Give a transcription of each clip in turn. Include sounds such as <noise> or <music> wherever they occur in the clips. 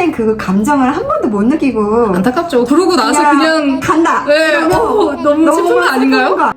평생 그 감정을 한 번도 못 느끼고 안타깝죠. 그러고 나서 그냥 간다. 네, 이러면 어, 너무 슬픈 거 아닌가요?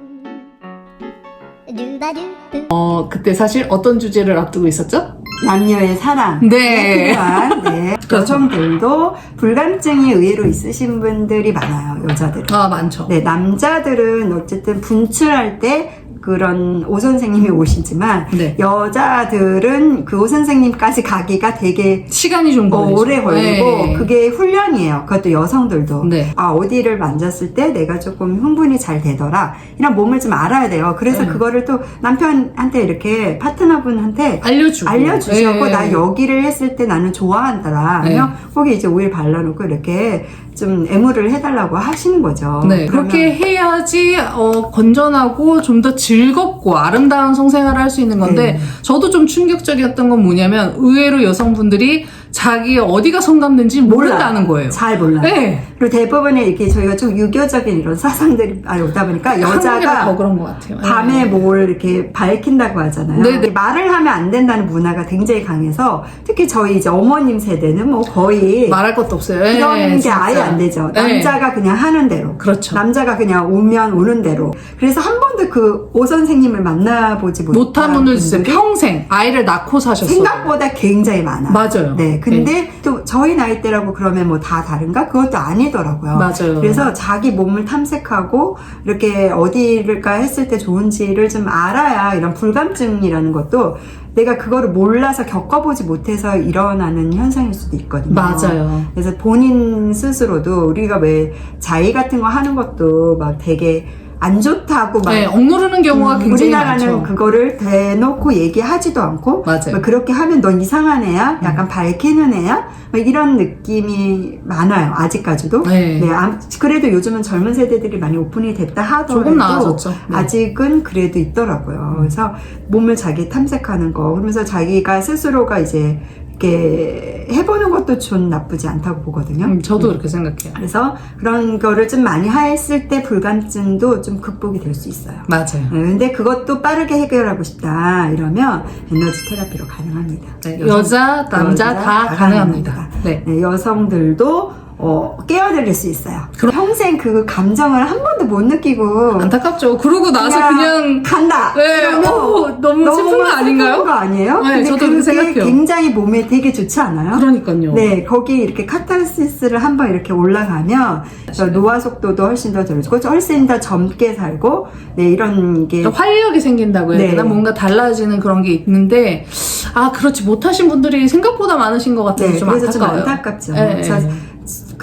어, 그때 사실 어떤 주제를 앞두고 있었죠? 남녀의 사랑. 네. 필요한 네. <laughs> 그렇죠. 여성들도 불감증이 의외로 있으신 분들이 많아요. 여자들은. 아, 많죠. 네, 남자들은 어쨌든 분출할 때 그런 오 선생님이 오시지만 네. 여자들은 그 오 선생님까지 가기가 되게 시간이 좀 어, 걸리죠. 오래 걸리고 네. 그게 훈련이에요. 그것도 여성들도 네. 아 어디를 만졌을 때 내가 조금 흥분이 잘 되더라 이런 몸을 좀 알아야 돼요. 그래서 네. 그거를 또 남편한테 이렇게 파트너분한테 알려주고. 알려주셨고 네. 나 여기를 했을 때 나는 좋아한다라 네. 하면 거기 이제 오일 발라놓고 이렇게 좀 애무를 해달라고 하시는 거죠. 네, 그렇게 해야지 어, 건전하고 좀 더 즐 겁고 아름다운 성생활을 할 수 있는 건데 네. 저도 좀 충격적이었던 건 뭐냐면 의외로 여성분들이 자기 어디가 성감된지 모른다는 거예요. 잘 몰라요. 네, 그리고 대부분의 이렇게 저희가 좀 유교적인 이런 사상들이 많이 오다 보니까 여자가 더 그런 것 같아요. 밤에 네. 뭘 이렇게 밝힌다고 하잖아요. 네네. 말을 하면 안 된다는 문화가 굉장히 강해서 특히 저희 이제 어머님 세대는 뭐 거의 말할 것도 없어요. 그런 네, 게 진짜. 아예 안 되죠. 네. 남자가 그냥 하는 대로. 그렇죠. 남자가 그냥 오면 오는 대로. 그래서 한 번도 그오 선생님을 만나보지 못한 못한 분들 진짜 분들이 평생 아이를 낳고 사셨어요. 생각보다 굉장히 많아. 맞아요. 네. 근데 또 저희 나이대라고 그러면 뭐 다 다른가? 그것도 아니더라고요. 맞아요. 그래서 자기 몸을 탐색하고 이렇게 어디를까 했을 때 좋은지를 좀 알아야 이런 불감증이라는 것도 내가 그거를 몰라서 겪어보지 못해서 일어나는 현상일 수도 있거든요. 맞아요. 그래서 본인 스스로도 우리가 왜 자위 같은 거 하는 것도 막 되게 안 좋다고 막 네, 억누르는 경우가 음, 굉장히 우리나라는 많죠. 그거를 대놓고 얘기하지도 않고 맞아요. 뭐 그렇게 하면 넌 이상한 애야? 약간 밝히는 애야? 뭐 이런 느낌이 많아요. 아직까지도. 네. 암- 그래도 요즘은 젊은 세대들이 많이 오픈이 됐다 하더라도 조금 나아졌죠. 네. 아직은 그래도 있더라고요. 그래서 몸을 자기 탐색하는 거 그러면서 자기가 스스로가 이제 이렇게 해보는 것도 좀 나쁘지 않다고 보거든요. 음, 저도 그렇게 생각해요. 그래서 그런 거를 좀 많이 했을 때 불감증도 좀 극복이 될 수 있어요. 맞아요. 네, 근데 그것도 빠르게 해결하고 싶다 이러면 에너지 테라피로 가능합니다. 네, 여자, 남자 여자 다 가능합니다. 네. 네, 여성들도 어, 깨어드릴 수 있어요. 평생 그 감정을 한 번도 못 느끼고 안타깝죠. 그러고 나서 그냥 간다. 네, 이러면 어, 너무 슬픈 거 아닌가요? 슬픈 거 아니에요? 네, 근데 저도 그렇게 그게 생각해요. 굉장히 몸에 되게 좋지 않아요? 그러니까요. 네, 거기 이렇게 카타르시스를 한번 이렇게 올라가면 저 노화 속도도 훨씬 더 줄고 훨씬 더 젊게 살고 네 이런 게 활력이 생긴다고 해야 네. 되나? 뭔가 달라지는 그런 게 있는데, 아, 그렇지 못하신 분들이 생각보다 많으신 것 같아서 네, 좀 그래서 안타까워요. 좀 안타깝죠. 네, 네.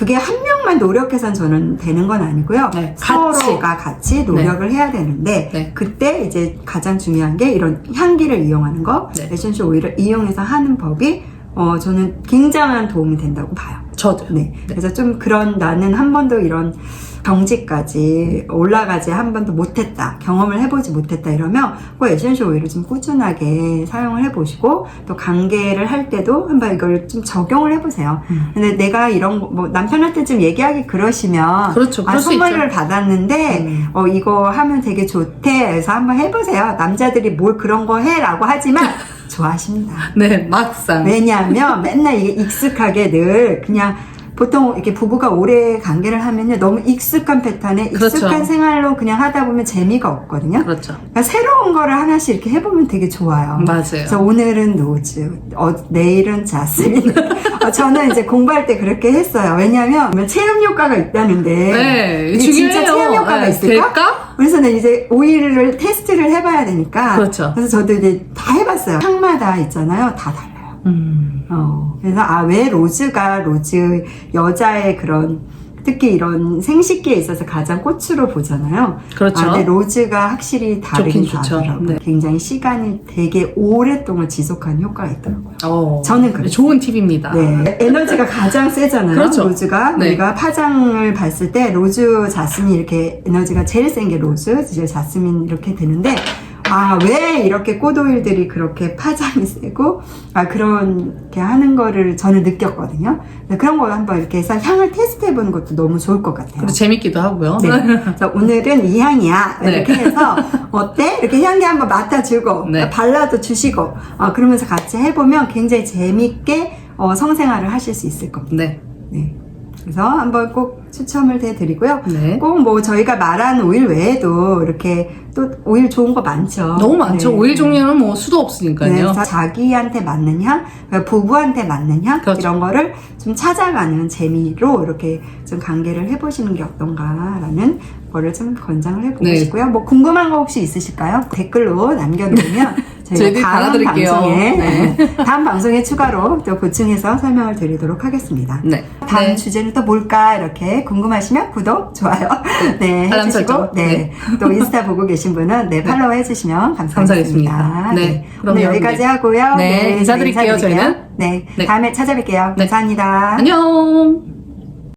그게 한 명만 노력해서는 저는 되는 건 아니고요. 네, 같이. 서로가 같이 노력을 해야 되는데 네. 그때 이제 가장 중요한 게 이런 향기를 이용하는 거, 네. 에센셜 오일을 이용해서 하는 법이 어, 저는 굉장한 도움이 된다고 봐요. 저도. 네. 그래서 좀 그런 나는 한 번도 이런 경지까지 올라가지 한 번도 못했다. 경험을 해보지 못했다. 이러면 그 에센셜 오일을 좀 꾸준하게 사용을 해보시고 또 관계를 할 때도 한번 이걸 좀 적용을 해보세요. 음. 근데 내가 이런 거, 뭐 남편한테 좀 얘기하기 그러시면 그렇죠. 아, 선물을. 받았는데 음. 어, 이거 하면 되게 좋대. 그래서 한번 해보세요. 남자들이 뭘 그런 거 해라고 하지만 <laughs> 좋아하십니다. 네, 막상. 왜냐하면 맨날 이게 익숙하게 늘 그냥 보통 이렇게 부부가 오래 관계를 하면요 너무 익숙한 패턴에 그렇죠. 익숙한 생활로 그냥 하다 보면 재미가 없거든요. 그렇죠. 그러니까 새로운 거를 하나씩 이렇게 해보면 되게 좋아요. 맞아요. 그래서 오늘은 로즈, 어, 내일은 자스민. <laughs> 어, 저는 이제 공부할 때 그렇게 했어요. 왜냐하면 체험 효과가 있다는데 네, 이게 중요해요. 진짜 체험 효과가 네, 있을까? 될까? 그래서 는 이제 오일을 테스트를 해봐야 되니까. 그렇죠. 그래서 저도 이제 다 해봤어요. 향마다 있잖아요. 다 달라요. 음. 어, 그래서 아 왜 로즈가 로즈 여자의 그런 특히 이런 생식기에 있어서 가장 꽃으로 보잖아요. 그렇죠. 아, 근데 로즈가 확실히 다르긴. 다르더라고요. 네. 굉장히 시간이 되게 오랫동안 지속하는 효과가 있더라고요. 어, 저는 그래요. 좋은 팁입니다. 네, 에너지가 가장 세잖아요. 그렇죠. 로즈가 네. 우리가 파장을 봤을 때 로즈, 자스민 이렇게 에너지가 제일 센 게 로즈, 이제 자스민 이렇게 되는데 아 왜 이렇게 꽃오일들이 그렇게 파장이 세고 아 그렇게 하는 거를 저는 느꼈거든요. 그런 거 한번 이렇게 해서 향을 테스트 해 보는 것도 너무 좋을 것 같아요. 그리고 재밌기도 하고요. 네. 그래서 오늘은 이 향이야. 네. 이렇게 해서 어때? 이렇게 향기 한번 맡아주고 네. 발라도 주시고 어, 그러면서 같이 해보면 굉장히 재밌게 어, 성생활을 하실 수 있을 겁니다. 네. 네. 그래서 한번 꼭 추첨을 해드리고요. 네. 꼭 뭐 저희가 말한 오일 외에도 이렇게 또 오일 좋은 거 많죠. 너무 많죠. 네. 오일 종류는 뭐 수도 없으니까요. 네, 그래서 자기한테 맞는 향, 부부한테 맞는 향 그렇죠. 이런 거를 좀 찾아가는 재미로 이렇게 좀 관계를 해보시는 게 어떤가라는 거를 좀 권장을 해보고 네. 싶고요. 뭐 궁금한 거 혹시 있으실까요? 댓글로 남겨놓으면 <laughs> 다음 달아드릴게요. 방송에 네. 다음 방송에 추가로 또 보충해서 설명을 드리도록 하겠습니다. 네. 다음 네. 주제는 또 뭘까 이렇게 궁금하시면 구독, 좋아요, 네 알람 해주시고 설정. 네. 또 인스타 보고 계신 분은 네 팔로우 해주시면 감사하겠습니다. 감사하겠습니다. 네. 오늘 그럼 여기까지 여러분들. 하고요. 네, 인사드릴게요, 인사드릴게요. 저희는. 네, 네. 다음에 찾아뵐게요. 네. 감사합니다. 안녕.